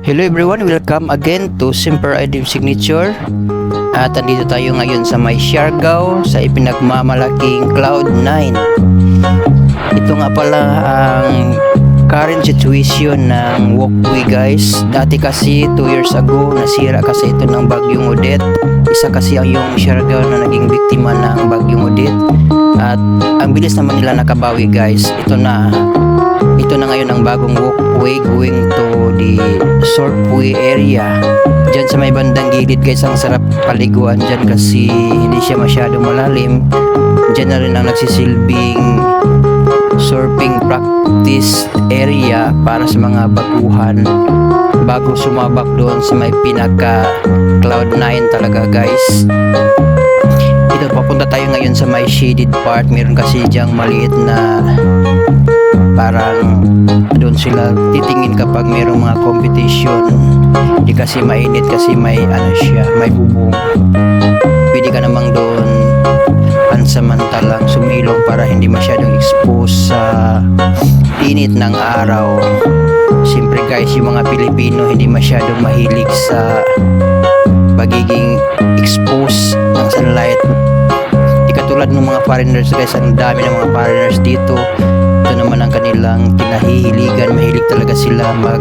Hello everyone, welcome again to Simper Item Signature. At andito tayo ngayon sa may Siargao sa ipinagmamalaking Cloud9. Ito nga pala ang current situation ng walkway guys. Dati kasi 2 years ago nasira kasi ito ng bagyong Odette. Isa kasi ang yung Siargao na naging biktima ng bagyong Odette. At ang bilis naman nila nakabawi guys. Ito na ito na ngayon ang bagong walkway going to the Sorpway area. Diyan sa may bandang gilid guys, ang sarap paliguan dyan kasi hindi siya masyadong malalim. Diyan na rin ang nagsisilbing surfing practice area para sa mga baguhan bago sumabak doon sa may pinaka cloud 9 talaga guys ito papunta tayo ngayon sa may shaded part meron kasi diyang maliit na parang doon sila titingin kapag mayroong mga competition. Hindi kasi mainit kasi may ano siya may bubong. Pwede ka namang doon pansamantalang sumilong para hindi masyadong expose sa init ng araw. Siyempre guys yung mga Pilipino hindi masyadong mahilig sa pagiging expose ng sunlight. Di katulad ng mga foreigners guys ang dami ng mga foreigners dito ito naman ang kanilang kinahihiligan mahilig talaga sila mag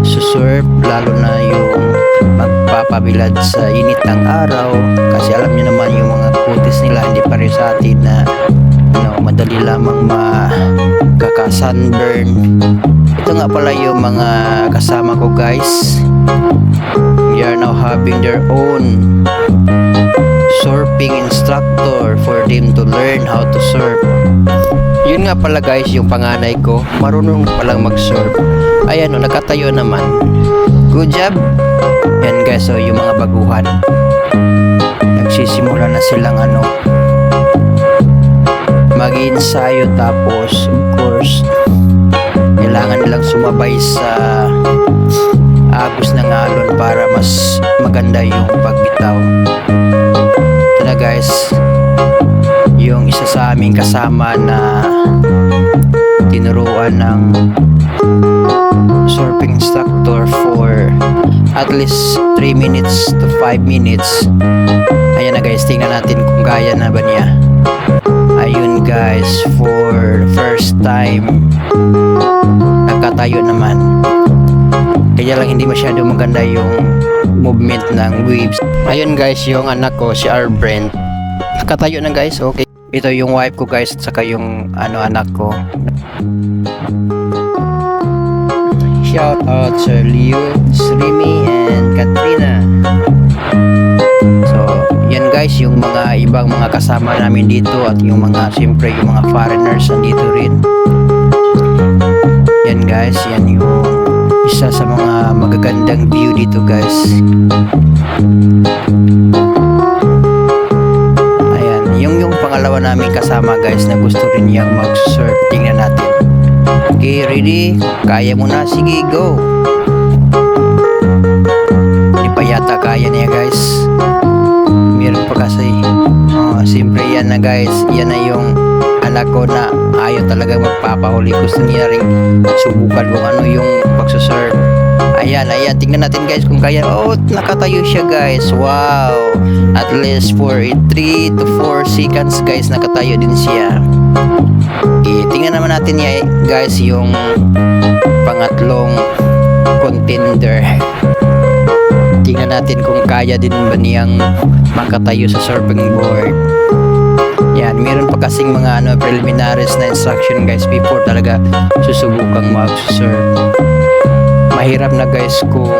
susurf lalo na yung magpapabilad sa init ng araw. Kasi alam niyo naman yung mga kutis nila hindi pa rin sa atin na ano, madali lamang makaka-sunburn. Ito nga pala yung mga kasama ko guys. They are now having their own surfing instructor for them to learn how to surf nga pala guys yung panganay ko. Marunong palang mag surf ayan o nakatayo naman. Good job. Yan guys so yung mga baguhan. Nagsisimula na silang ano mag-ensayo tapos of course kailangan nilang sumabay sa agos ng alon para mas maganda yung pagbitaw. Ito na guys yung isa sa aming kasama na tinuruan ng surfing instructor for at least 3 minutes to 5 minutes. Ayan na guys. Tingnan natin kung gaya na ba niya. Ayun guys. For first time nakatayo naman. Kaya lang hindi masyado maganda yung movement ng waves. Ayun guys yung anak ko si R. Brent nakatayo na guys. Okay ito yung wife ko guys at saka yung ano anak ko. Shout out sa Leo, Srimi and Katrina. So yan guys yung mga ibang mga kasama namin dito at yung mga siyempre yung mga foreigners nandito rin. Yan guys yan yung isa sa mga magagandang view dito guys pangalawa namin kasama guys na gusto rin niyang mag-surf. Tingnan natin. Okay ready? Kaya mo na. Sige go. Hindi pa yata kaya niya guys. Meron pa kasi. Oh, siyempre yan na guys. Yan na yung anak ko na ayaw talaga magpapahuli. Gusto niya rin subukan kung ano yung pagsusurf ayan ayan. Tingnan natin guys kung kaya. Oh nakatayo siya guys. Wow. At least for 3 to 4 seconds guys nakatayo din siya. Okay, tingnan naman natin guys yung pangatlong contender. Tingnan natin kung kaya din ba niyang makatayo sa surfing board. Yan, meron pa kasing mga ano, preliminaries na instruction guys before talaga susubukang mag-surf. Mahirap na guys kung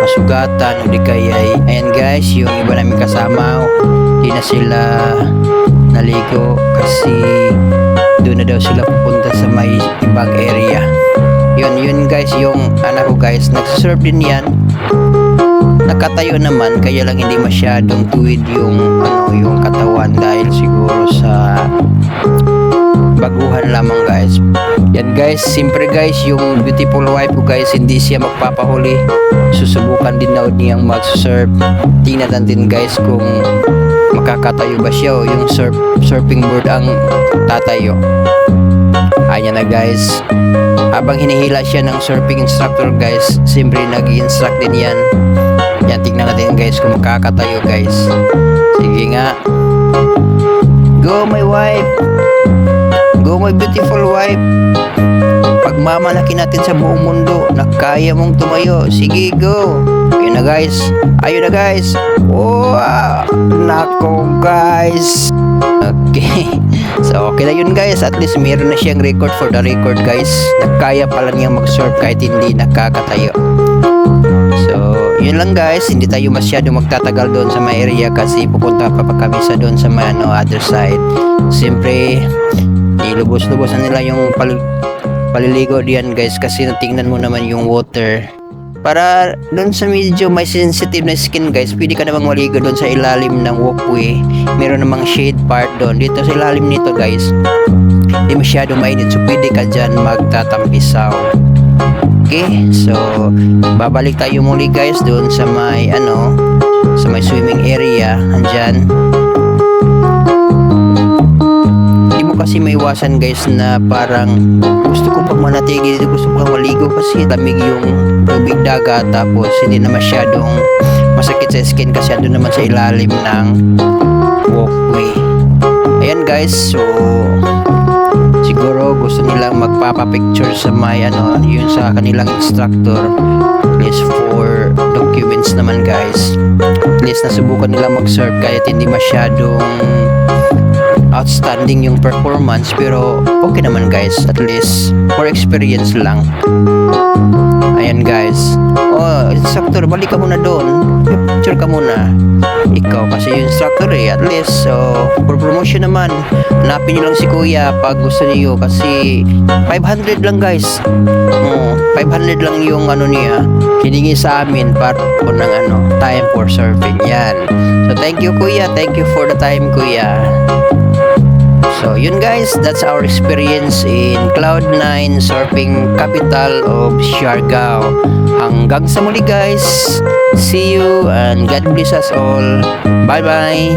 masugatan o di kaya ayan guys, yung iba namin kasama hindi na sila naligo kasi doon na daw sila pupunta sa may ibang area. Yun, yun guys, yung anak ko guys, nagsusurf din yan. Nakatayo naman kaya lang hindi masyadong tuwid yung ano yung katawan dahil siguro sa baguhan lamang guys yan guys siyempre guys yung beautiful wife ko guys hindi siya magpapahuli susubukan din daw niyang mag-surf tingnan natin guys kung makakatayo ba siya o yung surf, surfing board ang tatayo ayan na guys habang hinihila siya ng surfing instructor guys, siyempre nag-instruct din yan. Yan, tignan natin guys kung makakatayo guys. Sige nga. Go my wife. Go my beautiful wife. Pagmamalaki natin sa buong mundo na kaya mong tumayo. Sige, go. Ayun na guys. Ayun na guys. Wow. Nako guys. Okay. So, okay na yun guys. At least meron na siyang record for the record guys. Na kaya pala niyang mag-surf kahit hindi nakakatayo. So, yun lang guys. Hindi tayo masyado magtatagal doon sa may area kasi pupunta pa pa kami sa doon sa may ano, other side. Siyempre, nilubos-lubos na nila yung pal paliligo diyan guys kasi natingnan mo naman yung water. Para doon sa medyo may sensitive na skin guys, pwede ka namang maligo doon sa ilalim ng walkway. Meron namang shade part doon. Dito sa ilalim nito guys, hindi masyado mainit so pwede ka dyan magtatampisaw. Okay, so babalik tayo muli guys doon sa may ano, sa may swimming area, andyan. Mo kasi maiwasan guys na parang gusto ko pag manatigi dito, gusto ko maligo kasi lamig yung tubig dagat tapos hindi na masyadong masakit sa skin kasi ando naman sa ilalim ng walkway. Ayan guys, so siguro gusto nilang magpapapicture sa may ano, yun sa kanilang instructor. At least for documents naman guys. At least nasubukan nilang mag-serve kahit hindi masyadong outstanding yung performance pero okay naman guys. At least for experience lang. Ayan guys. Oh instructor balik ka muna doon. Picture ka muna. Ikaw kasi yung instructor eh. At least so for promotion naman. Hanapin nyo lang si kuya pag gusto niyo kasi 500 lang guys. Oh, 500 lang yung ano niya hiningi sa amin para po ng ano time for surfing yan. So thank you kuya. Thank you for the time kuya So, yun guys, that's our experience in Cloud9 Surfing Capital of Siargao. Hanggang sa muli guys. See you and God bless us all. Bye-bye.